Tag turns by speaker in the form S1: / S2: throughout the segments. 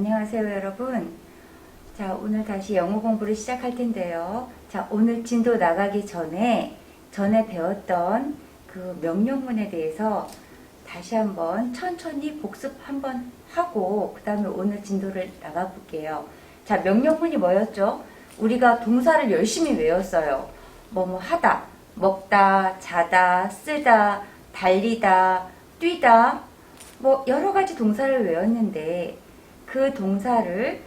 S1: 안녕하세요, 여러분. 자, 오늘 다시 영어 공부를 시작할 텐데요. 자, 오늘 진도 나가기 전에 전에 배웠던 그 명령문에 대해서 다시 한번 천천히 복습 한번 하고 그 다음에 오늘 진도를 나가 볼게요. 자, 명령문이 뭐였죠? 우리가 동사를 열심히 외웠어요. 뭐 뭐 하다, 먹다, 자다, 쓰다, 달리다, 뛰다, 뭐 여러 가지 동사를 외웠는데 그 동사를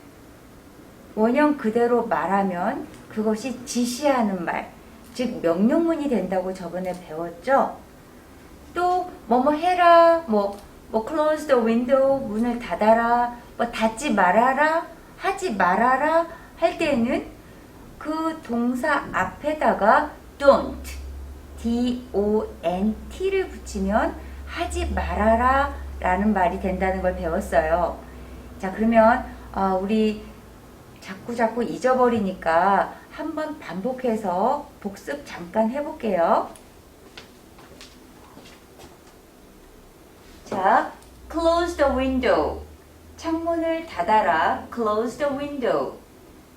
S1: 원형 그대로 말하면 그것이 지시하는 말, 즉 명령문이 된다고 저번에 배웠죠. 또 뭐뭐 해라, 뭐, 뭐 close the window, 문을 닫아라, 뭐 닫지 말아라, 하지 말아라 할 때는 그 동사 앞에다가 don't, d-o-n-t를 붙이면 하지 말아라 라는 말이 된다는 걸 배웠어요. 자, 그러면 어, 우리 자꾸 자꾸 잊어버리니까 한번 반복해서 복습 잠깐 해볼게요. 자, close the window. 창문을 닫아라. close the window.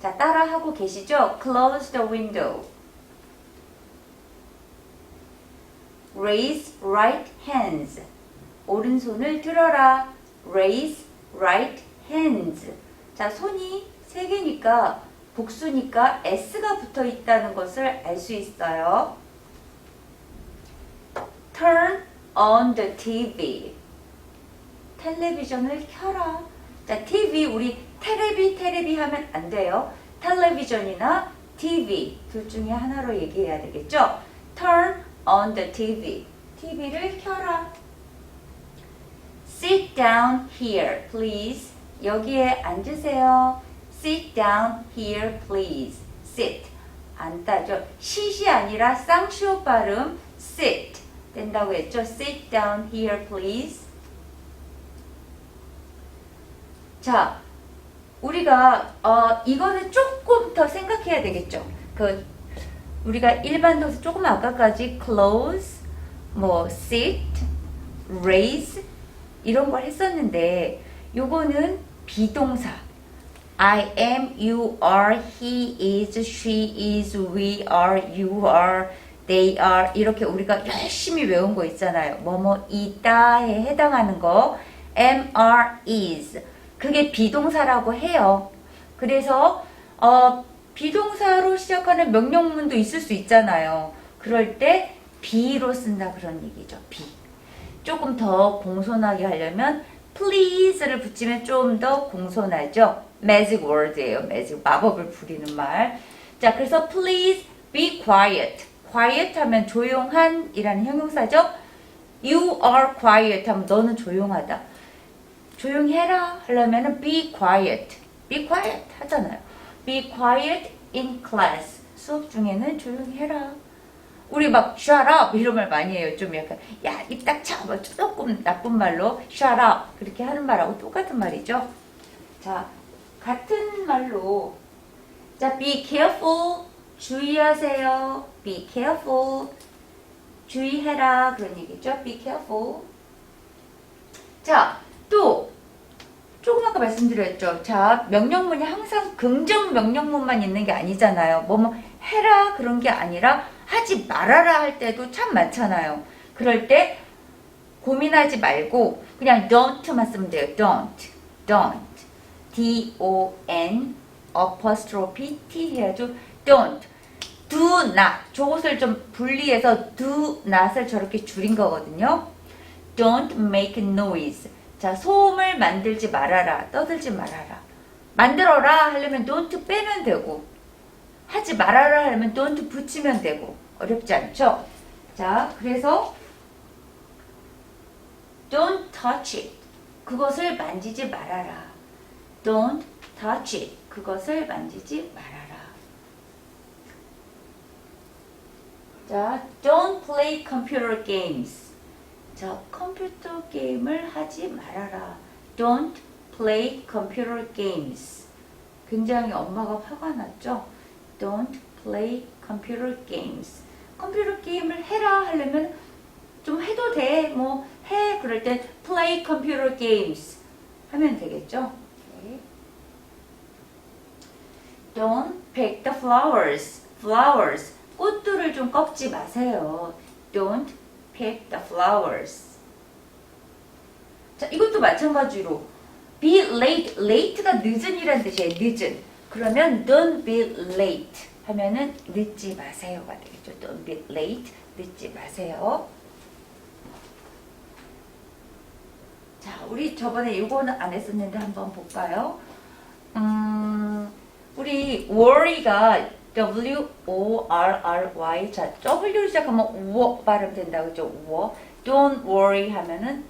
S1: 자, 따라 하고 계시죠? close the window. raise right hands. 오른손을 들어라. raise right hands. 자, 손이 세 개니까 복수니까 s가 붙어 있다는 것을 알 수 있어요. turn on the TV. 텔레비전을 켜라. 자, TV 우리 테레비 테레비 하면 안 돼요. 텔레비전이나 TV 둘 중에 하나로 얘기해야 되겠죠? Turn on the TV. TV를 켜라. Sit down here, please. 여기에 앉으세요. Sit down here, please. Sit. 앉다죠. sit이 아니라 쌍시오 발음 sit 된다고 했죠. Sit down here, please. 자, 우리가 어, 이거는 조금 더 생각해야 되겠죠. 그 우리가 일반 동사 조금 아까까지 close, 뭐 sit, raise 이런 걸 했었는데 요거는 비동사 I am, you are, he is, she is, we are, you are, they are 이렇게 우리가 열심히 외운 거 있잖아요. 뭐뭐 있다에 해당하는 거 am, are, is 그게 비동사라고 해요. 그래서 어, 비동사로 시작하는 명령문도 있을 수 있잖아요. 그럴 때 be로 쓴다 그런 얘기죠. be. 조금 더 공손하게 하려면 please를 붙이면 좀 더 공손하죠. magic word예요. magic 마법을 부리는 말. 자, 그래서 please be quiet. quiet 하면 조용한 이라는 형용사죠. you are quiet 하면 너는 조용하다. 조용히 해라 하려면은 be quiet. be quiet 하잖아요. be quiet in class. 수업 중에는 조용히 해라. 우리 막 shut up 이런 말 많이 해요. 좀 약간 야, 입딱 차. 뭐 조금 나쁜 말로 shut up 그렇게 하는 말하고 똑같은 말이죠. 자, 같은 말로 자, be careful 주의하세요. be careful 주의해라 그런 얘기죠. be careful. 자, 또 조금 아까 말씀드렸죠. 자, 명령문이 항상 긍정 명령문만 있는 게 아니잖아요. 뭐뭐 해라 그런 게 아니라 하지 말아라 할 때도 참 많잖아요. 그럴 때 고민하지 말고 그냥 don't만 쓰면 돼요. don't, don't, d-o-n apostrophe t 해야죠. don't, do not. 저것을 좀 분리해서 do not을 저렇게 줄인 거거든요. Don't make noise. 자, 소음을 만들지 말아라. 떠들지 말아라. 만들어라 하려면 don't 빼면 되고 하지 말아라 하려면 don't 붙이면 되고 어렵지 않죠? 자, 그래서 don't touch it. 그것을 만지지 말아라. don't touch it. 그것을 만지지 말아라. 자, don't play computer games. 자, 컴퓨터 게임을 하지 말아라. Don't play computer games. 굉장히 엄마가 화가 났죠? Don't play computer games. 컴퓨터 게임을 해라 하려면 좀 해도 돼. 뭐 해. 그럴 때 play computer games 하면 되겠죠? 네. Don't pick the flowers. flowers. 꽃들을 좀 꺾지 마세요. Don't pick the flowers. 자, 이것도 마찬가지로 be late. late가 늦은이란 뜻이에요. 늦은. 그러면 don't be late 하면은 늦지 마세요가 되겠죠. Don't be late. 늦지 마세요. 자, 우리 저번에 이거는 안 했었는데 한번 볼까요? 음, 우리 worry가 W O R R Y 자 W 시작하면 워 발음 된다 그죠? 워 Don't worry 하면은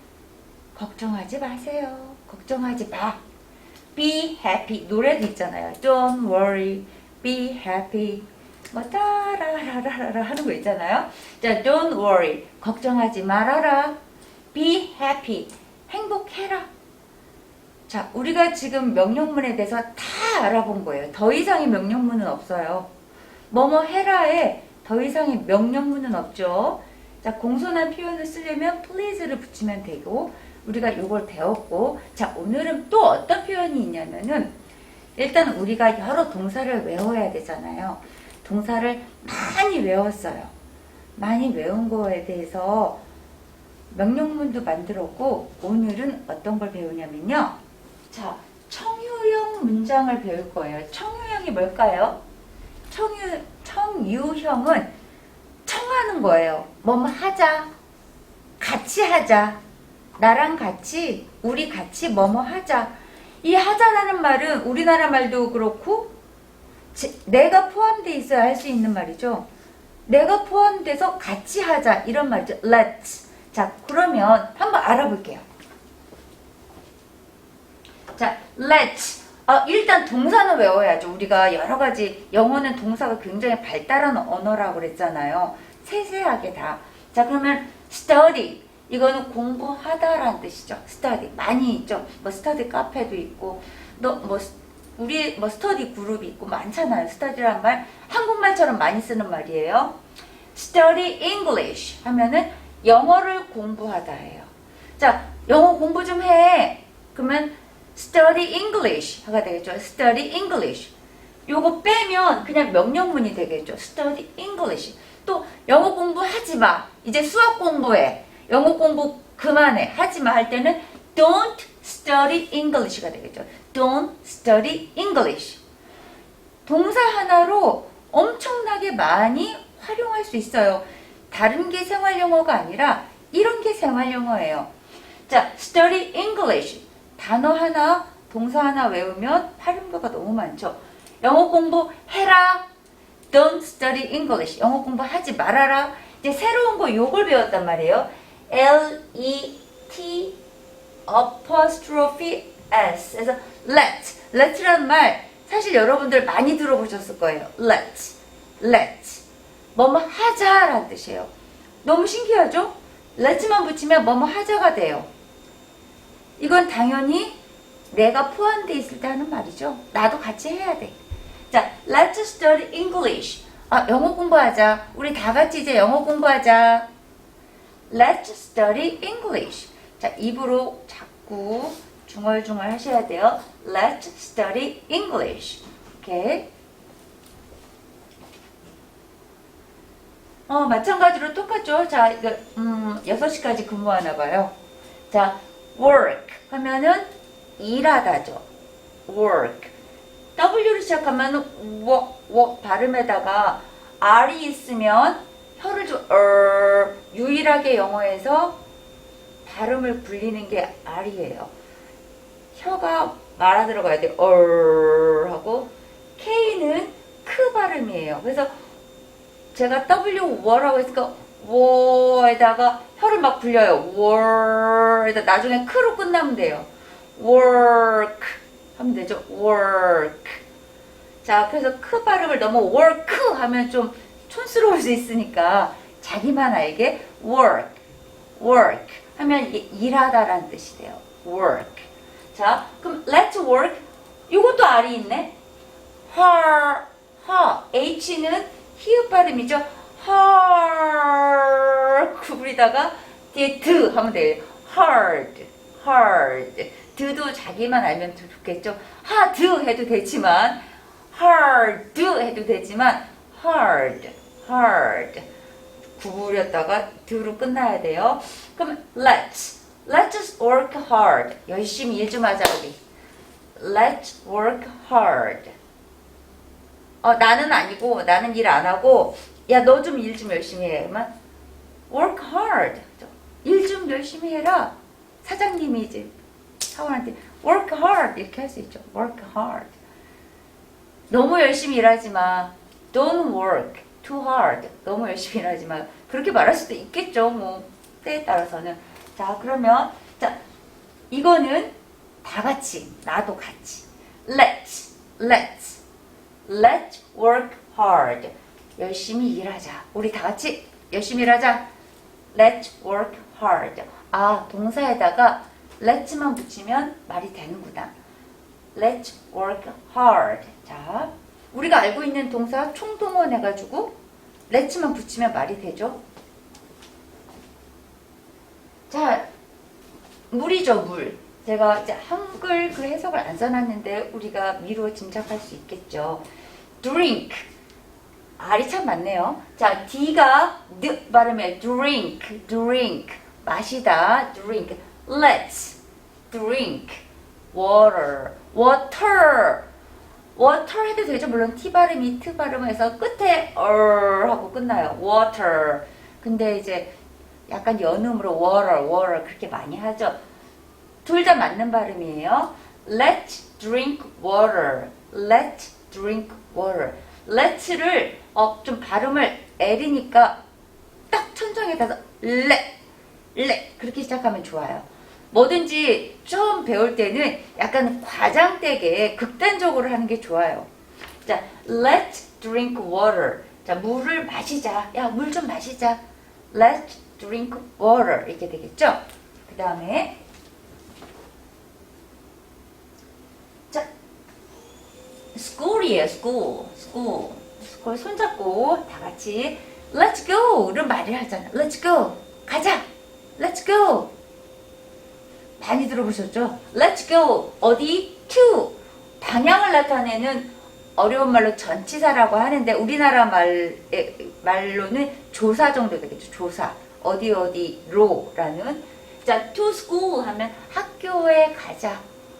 S1: 걱정하지 마세요. 걱정하지 마. Be happy 노래도 있잖아요. Don't worry, be happy. 뭐 따라라라라 하는 거 있잖아요. 자, don't worry 걱정하지 말아라. Be happy 행복해라. 자, 우리가 지금 명령문에 대해서 다 알아본 거예요. 더 이상의 명령문은 없어요. 뭐뭐 해라에 더 이상의 명령문은 없죠. 자, 공손한 표현을 쓰려면 please를 붙이면 되고, 우리가 이걸 배웠고, 자, 오늘은 또 어떤 표현이 있냐면은, 일단 우리가 여러 동사를 외워야 되잖아요. 동사를 많이 외웠어요. 많이 외운 거에 대해서 명령문도 만들었고, 오늘은 어떤 걸 배우냐면요. 자, 청유형 문장을 배울 거예요. 청유형이 뭘까요? 청유, 청유형은 청하는 거예요. 뭐뭐 하자. 같이 하자. 나랑 같이, 우리 같이 뭐뭐 하자. 이 하자라는 말은 우리나라 말도 그렇고, 지- 내가 포함되어 있어야 할 수 있는 말이죠. 내가 포함돼서 같이 하자. 이런 말이죠. Let's. 자, 그러면 한번 알아볼게요. 자, let's. 아, 일단 동사는 외워야죠. 우리가 여러 가지 영어는 동사가 굉장히 발달한 언어라고 그랬잖아요. 세세하게 다. 자, 그러면 study. 이거는 공부하다라는 뜻이죠. study. 많이 있죠. 뭐 study 카페도 있고, 너뭐 우리 뭐 스터디 그룹이 있고 많잖아요. 스터디란 말 한국말처럼 많이 쓰는 말이에요. study English 하면은 영어를 공부하다예요. 자, 영어 공부 좀 해. 그러면 study English 하가 되겠죠. study English. 요거 빼면 그냥 명령문이 되겠죠. study English. 또 영어 공부하지 마. 이제 수학 공부해. 영어 공부 그만해. 하지 마 할 때는 don't study English가 되겠죠. don't study English. 동사 하나로 엄청나게 많이 활용할 수 있어요. 다른 게 생활 영어가 아니라 이런 게 생활 영어예요. 자, study English. 단어 하나, 동사 하나 외우면 활용도가 너무 많죠. 영어 공부 해라. Don't study English. 영어 공부 하지 말아라. 이제 새로운 거 요걸 배웠단 말이에요. L E T apostrophe S. 그래서 let. let라는 말 사실 여러분들 많이 들어보셨을 거예요. let. let. 뭐뭐 하자라는 뜻이에요. 너무 신기하죠? let만 붙이면 뭐뭐 하자가 돼요. 이건 당연히 내가 포함되어 있을 때 하는 말이죠. 나도 같이 해야 돼. 자, let's study English. 아, 영어 공부하자. 우리 다 같이 이제 영어 공부하자. Let's study English. 자, 입으로 자꾸 중얼중얼 하셔야 돼요. Let's study English. 오케이. 어, 마찬가지로 똑같죠. 자, 음, 6시까지 근무하나 봐요. 자, work 하면은 일하다죠. work. W로 시작하면 워, 워 발음에다가 R이 있으면 혀를 좀 어, 유일하게 영어에서 발음을 굴리는 게 R이에요. 혀가 말아 들어가야 돼. 어 하고 K는 크 발음이에요. 그래서 제가 W 워라고 했으니까 워에다가 혀를 막 굴려요. 워에다 나중에 크로 끝나면 돼요. work 하면 되죠. work. 자, 그래서 크 발음을 너무 work 하면 좀 촌스러울 수 있으니까 자기만 알게 work, work 하면 일하다라는 뜻이 돼요. work. 자, 그럼 let's work. 이것도 R이 있네. her, her. H는 히읗 발음이죠. her 구부리다가 뒤에 드 하면 돼요. hard, hard. 드도 자기만 알면 더 좋겠죠. hard 해도 되지만 hard 해도 되지만 hard, hard. 구부렸다가 드로 끝나야 돼요. 그럼 let's let's work hard. 열심히 일 좀 하자 우리. Let's work hard. 어 나는 아니고 나는 일 안 하고 야 너 좀일좀 열심히 해. 그러면 work hard. 일 좀 열심히 해라. 사장님이 이제 사원한테 work hard 이렇게 할 수 있죠. work hard. 너무 열심히 일하지 마. Don't work too hard. 너무 열심히 일하지 마. 그렇게 말할 수도 있겠죠. 뭐 때에 따라서는. 자 그러면 자 이거는 다 같이 나도 같이. Let's let's let's work hard. 열심히 일하자. 우리 다 같이 열심히 일하자. Let's work hard. 아 동사에다가 let's만 붙이면 말이 되는구나. Let's work hard. 자, 우리가 알고 있는 동사 총동원 해가지고 let's만 붙이면 말이 되죠. 자, 물이죠, 물. 제가 이제 한글 그 해석을 안 써놨는데 우리가 미루어 짐작할 수 있겠죠. drink. R이 참 많네요. 자, D가 D 발음에 drink, drink. 마시다, drink. Let's drink water, water. Water 해도 되죠. 물론 T 발음 이 T 발음에서 끝에 er 하고 끝나요. water. 근데 이제 약간 연음으로 water, water 그렇게 많이 하죠. 둘 다 맞는 발음이에요. Let's drink water. Let's drink water. Let's를 어, 좀 발음을 L이니까 딱 천장에다가 let, let 그렇게 시작하면 좋아요. 뭐든지 처음 배울 때는 약간 과장되게 극단적으로 하는 게 좋아요. 자, let's drink water. 자, 물을 마시자. 야, 물 좀 마시자. Let's drink water. 이렇게 되겠죠? 그 다음에 자, school이에요, school. school. school 손잡고 다 같이 let's go를 말을 하잖아. let's go. 가자. let's go. 많이 들어보셨죠? Let's go. 어디? To. 방향을 나타내는 어려운 말로 전치사라고 하는데 우리나라 말, 말로는 조사 정도 되겠죠. 조사. 어디 어디로라는. 자, to school 하면 학교에 가자.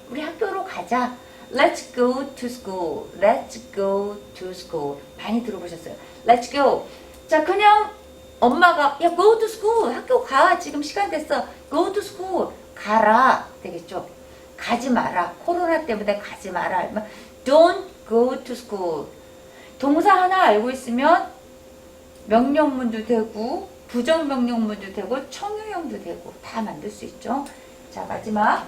S1: 우리 학교로 가자. Let's go to school. Let's go to school. 많이 들어보셨어요. Let's go. 자, 그냥 엄마가 야 go to school. 학교 가. 지금 시간 됐어. go to school. 가라 되겠죠. 가지 마라. 코로나 때문에 가지 마라. 아니면 Don't go to school. 동사 하나 알고 있으면 명령문도 되고 부정명령문도 되고 청유형도 되고 다 만들 수 있죠. 자 마지막.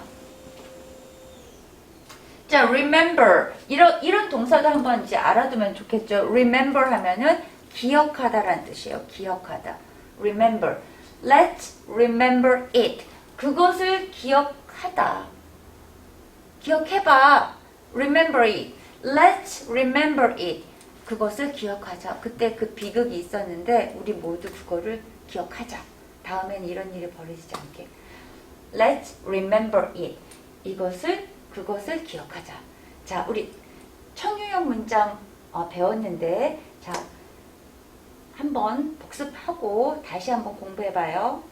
S1: 자 remember 이런 이런 동사도 한번 이제 알아두면 좋겠죠. remember 하면은 기억하다라는 뜻이에요. 기억하다. remember. Let's remember it. 그것을 기억하다. 기억해봐. Remember it. Let's remember it. 그것을 기억하자. 그때 그 비극이 있었는데 우리 모두 그거를 기억하자. 다음엔 이런 일이 벌어지지 않게. Let's remember it. 이것을 그것을 기억하자. 자, 우리 청유형 문장 어, 배웠는데 자 한번 복습하고 다시 한번 공부해봐요.